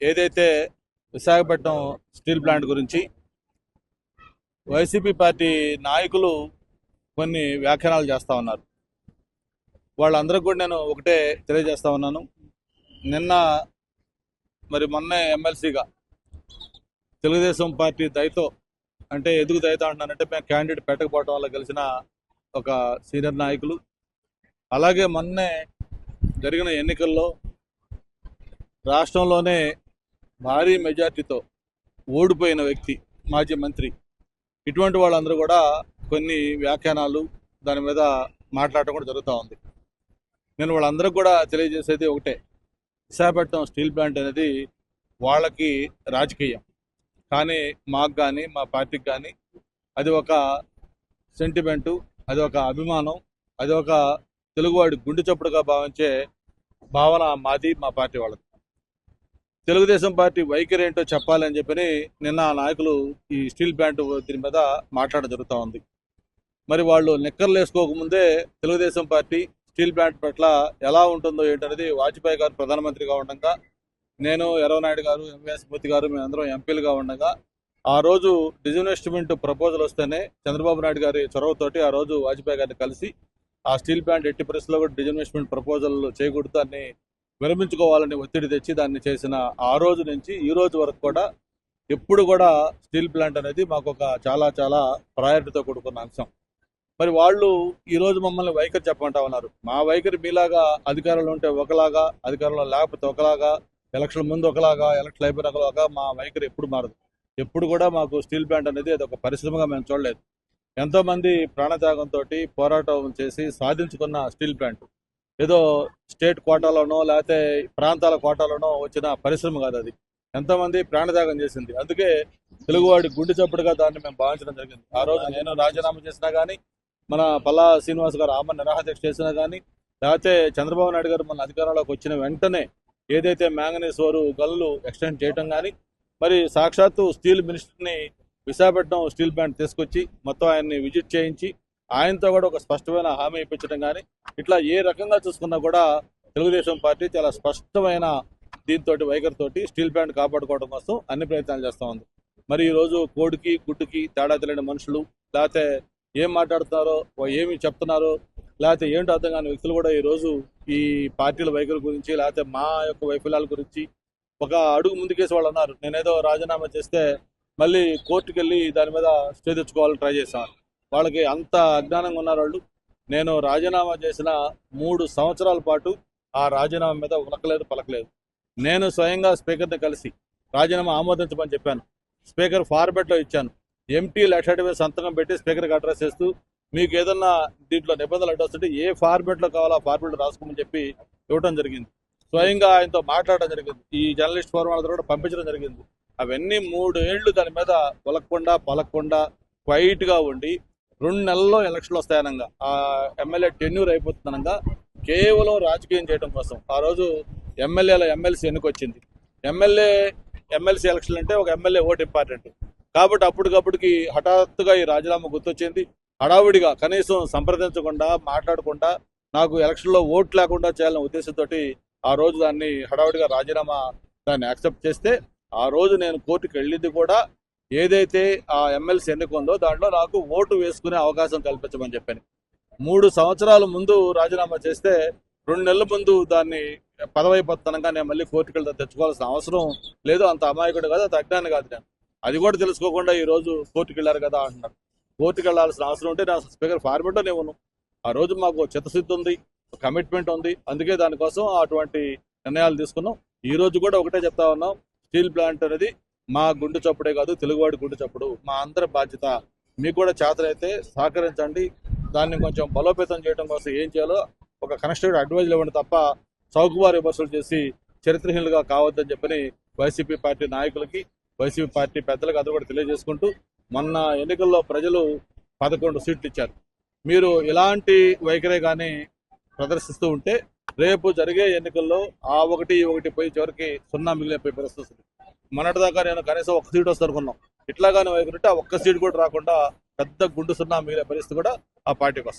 ఏదైతే Visakhapatnam steel plant గురించి YCP party నాయకులు కొన్ని వ్యాఖ్యానాలు చేస్తూ ఉన్నారు. వాళ్ళందరికీ కూడా నేను ఒకటే తెలియజేస్తా ఉన్నాను. నిన్న మరి మొన్నే ఎమ్మెల్సీగా తెలుగుదేశం పార్టీ దయతో అంటే ఎందుకు దయతో అంటున్నానంటే మేము క్యాండిడేట్ పెట్టకపోవడం వల్ల గెలిచిన ఒక సీనియర్ నాయకులు. అలాగే మొన్నే జరిగిన ఎన్నికల్లో రాష్ట్రంలోనే భారీ మెజార్టీతో ఓడిపోయిన వ్యక్తి మాజీ మంత్రి. ఇటువంటి వాళ్ళందరూ కూడా కొన్ని వ్యాఖ్యానాలు దాని మీద మాట్లాడటం కూడా జరుగుతూ ఉంది. నేను వాళ్ళందరూ కూడా తెలియజేసేది ఒకటే. విశాఖపట్నం స్టీల్ ప్లాంట్ అనేది వాళ్ళకి రాజకీయం. కానీ మాకు కానీ మా పార్టీకి కానీ అది ఒక సెంటిమెంటు అది ఒక అభిమానం అది ఒక తెలుగువాడి గుండె చప్పుడుగా భావించే భావన మాది మా పార్టీ వాళ్ళది. తెలుగుదేశం పార్టీ వైఖరి ఏంటో చెప్పాలని చెప్పని నిన్న ఆ నాయకులు ఈ స్టీల్ ప్లాంట్ దీని మీద మాట్లాడడం జరుగుతూ ఉంది. మరి వాళ్ళు నిక్కర్లు వేసుకోకముందే తెలుగుదేశం పార్టీ స్టీల్ ప్లాంట్ పట్ల ఎలా ఉంటుందో ఏంటనేది వాజ్పేయి గారు ప్రధానమంత్రిగా ఉండగా నేను ఎర్రవనాయుడు గారు ఎంవిఎస్ మూర్తి గారు మేమందరం ఎంపీలుగా ఉండగా ఆ రోజు డిజిన్వెస్ట్మెంట్ ప్రపోజల్ వస్తేనే చంద్రబాబు నాయుడు గారి చొరవతోటి ఆ రోజు వాజ్పేయి గారిని కలిసి ఆ స్టీల్ ప్లాంట్ ఎట్టి పరిస్థితుల్లో కూడా డిజిన్వెస్ట్మెంట్ ప్రపోజల్ చేయకూడదు అని విరమించుకోవాలని ఒత్తిడి తెచ్చి దాన్ని చేసిన ఆ రోజు నుంచి ఈ రోజు వరకు కూడా ఎప్పుడు కూడా స్టీల్ ప్లాంట్ అనేది మాకు ఒక చాలా చాలా ప్రయారిటీతో కూడుకున్న అంశం. మరి వాళ్ళు ఈ రోజు మమ్మల్ని వైఖరి చెప్పమంటా ఉన్నారు. మా వైఖరి మీలాగా అధికారంలో ఉంటే ఒకలాగా అధికారంలో లేకపోతే ఒకలాగా ఎలక్షన్ ముందు ఒకలాగా ఎలక్షన్ అయిపోయిన ఒకలాగా మా వైఖరి ఎప్పుడు మారదు. ఎప్పుడు కూడా మాకు స్టీల్ ప్లాంట్ అనేది అది ఒక పరిశ్రమగా మేము చూడలేదు. ఎంతో మంది ప్రాణత్యాగంతో పోరాటం చేసి సాధించుకున్న స్టీల్ ప్లాంట్. ఏదో స్టేట్ కోటాలోనో లేకపోతే ప్రాంతాల కోటాలోనో వచ్చిన పరిశ్రమ కాదు అది. ఎంతోమంది ప్రాణత్యాగం చేసింది. అందుకే తెలుగువాడి గుండె చప్పుడుగా దాన్ని మేము భావించడం జరిగింది. ఆ రోజు నేను రాజీనామా చేసినా కానీ మన పల్లా శ్రీనివాస్ గారు ఆమె నిరాహదీక్ష చేసినా కానీ లేకపోతే చంద్రబాబు నాయుడు గారు మన అధికారంలోకి వచ్చిన వెంటనే ఏదైతే మ్యాంగనీస్ వారు గల్లు ఎక్స్టెండ్ చేయటం కానీ మరి సాక్షాత్తు స్టీల్ మినిస్టర్ని విశాఖపట్నం స్టీల్ ప్లాంట్ తీసుకొచ్చి మొత్తం ఆయన్ని విజిట్ చేయించి ఆయనతో కూడా ఒక స్పష్టమైన హామీ ఇప్పించడం కానీ ఇట్లా ఏ రకంగా చూసుకున్నా కూడా తెలుగుదేశం పార్టీ చాలా స్పష్టమైన దీంతో వైఖరితోటి స్టీల్ ప్లాంట్ కాపాడుకోవడం కోసం అన్ని ప్రయత్నాలు చేస్తూ ఉంది. మరి ఈ రోజు కోడికి గుడ్డుకి తేడా తెలియని మనుషులు లేకపోతే ఏం మాట్లాడుతున్నారో ఏమి చెప్తున్నారో లేకపోతే ఏంటో అర్థం కాని వ్యక్తులు కూడా ఈ రోజు ఈ పార్టీల వైఖరి గురించి లేకపోతే మా యొక్క వైఫల్యాల గురించి ఒక అడుగు ముందుకేసి వాళ్ళు అన్నారు. నేనేదో రాజీనామా చేస్తే మళ్ళీ కోర్టుకు వెళ్ళి దాని మీద స్టే తెచ్చుకోవాలని ట్రై చేశాను వాళ్ళకి అంత అజ్ఞానంగా ఉన్నారు వాళ్ళు నేను రాజీనామా చేసిన మూడు సంవత్సరాల పాటు ఆ రాజీనామా మీద ఉలకలేదు పలకలేదు. నేను స్వయంగా స్పీకర్ని కలిసి రాజీనామా ఆమోదించమని చెప్పాను. స్పీకర్ ఫార్మెట్లో ఇచ్చాను. ఎంటీ లెటర్ మీద సంతకం పెట్టి స్పీకర్కి అడ్రస్ చేస్తూ మీకు ఏదన్నా దీంట్లో నిబంధనలు అడ్డొస్తుంటే ఏ ఫార్మెట్లో కావాలో ఆ ఫార్మెట్ రాసుకోమని చెప్పి ఇవ్వడం జరిగింది. స్వయంగా ఆయనతో మాట్లాడడం జరిగింది. ఈ జర్నలిస్ట్ ఫోరం వాళ్ళ కూడా పంపించడం జరిగింది. అవన్నీ మూడు ఏళ్ళు దాని మీద పొలకకుండా పలకకుండా క్వైట్గా ఉండి రెండు నెలల్లో ఎలక్షన్లు వస్తాయనంగా ఆ ఎమ్మెల్యే టెన్యూర్ అయిపోతుందనంగా కేవలం రాజకీయం చేయడం కోసం. ఆ రోజు ఎమ్మెల్యేల ఎమ్మెల్సీ ఎన్నుకొచ్చింది. ఎమ్మెల్యే ఎమ్మెల్సీ ఎలక్షన్ అంటే ఒక ఎమ్మెల్యే ఓటు ఇంపార్టెంట్. కాబట్టి అప్పటికప్పటికి హఠాత్తుగా ఈ రాజీనామా గుర్తొచ్చింది. హడావుడిగా కనీసం సంప్రదించకుండా మాట్లాడకుండా నాకు ఎలక్షన్లో ఓటు లేకుండా చేయాలనే ఉద్దేశంతో ఆ రోజు దాన్ని హడావుడిగా రాజీనామా దాన్ని యాక్సెప్ట్ చేస్తే ఆ రోజు నేను కోర్టుకు వెళ్ళింది కూడా ఏదైతే ఆ ఎమ్మెల్సీ ఎన్నిక ఉందో దాంట్లో నాకు ఓటు వేసుకునే అవకాశం కల్పించమని చెప్పాను. మూడు సంవత్సరాల ముందు రాజీనామా చేస్తే రెండు నెలల ముందు దాన్ని పదవైపోతానంగా నేను మళ్ళీ కోర్టుకు వెళ్తా తెచ్చుకోవాల్సిన అవసరం లేదు. అంత అమాయకుడు కాదు అంత అజ్ఞాని కాదు నేను. అది కూడా తెలుసుకోకుండా ఈ రోజు కోర్టుకు వెళ్ళారు కదా అంటున్నారు. కోర్టుకు వెళ్ళాల్సిన అవసరం ఉంటే నా స్పీకర్ ఫార్మెట్లో నేను ఆ రోజు మాకు చిత్తశుద్ధి ఉంది కమిట్మెంట్ ఉంది. అందుకే దానికోసం అటువంటి నిర్ణయాలు తీసుకున్నాం. ఈ రోజు కూడా ఒకటే చెప్తా ఉన్నాం. స్టీల్ ప్లాంట్ అనేది మా గుండు చప్పుడే కాదు తెలుగువాడి గుండు చప్పుడు. మా అందరి బాధ్యత. మీకు కూడా చేతనైతే సహకరించండి. దాన్ని కొంచెం బలోపేతం చేయడం కోసం ఏం చేయాలో ఒక కన్స్ట్రక్టివ్ అడ్వైజ్ ఇవ్వండి తప్ప చౌకబారు విమర్శలు చేసి చరిత్రహీనులుగా కావద్దని చెప్పని వైసీపీ పార్టీ నాయకులకి వైసీపీ పార్టీ పెద్దలకు అది కూడా తెలియజేసుకుంటూ మొన్న ఎన్నికల్లో ప్రజలు పదకొండు సీట్లు ఇచ్చారు. మీరు ఇలాంటి వైఖరే కానీ ప్రదర్శిస్తూ ఉంటే రేపు జరిగే ఎన్నికల్లో ఆ ఒకటి ఒకటి పోయి చివరికి సున్నా మిగిలిపోయి పరిస్థితి మొన్నటిదాకా నేను కనీసం ఒక సీట్ వస్తుంది అనుకున్నాం. ఇట్లాగానే వైపు ఆ ఒక్క సీట్ కూడా రాకుండా పెద్ద గుండు సున్నా మిగిలే పరిస్థితి కూడా ఆ పార్టీకి వస్తుంది.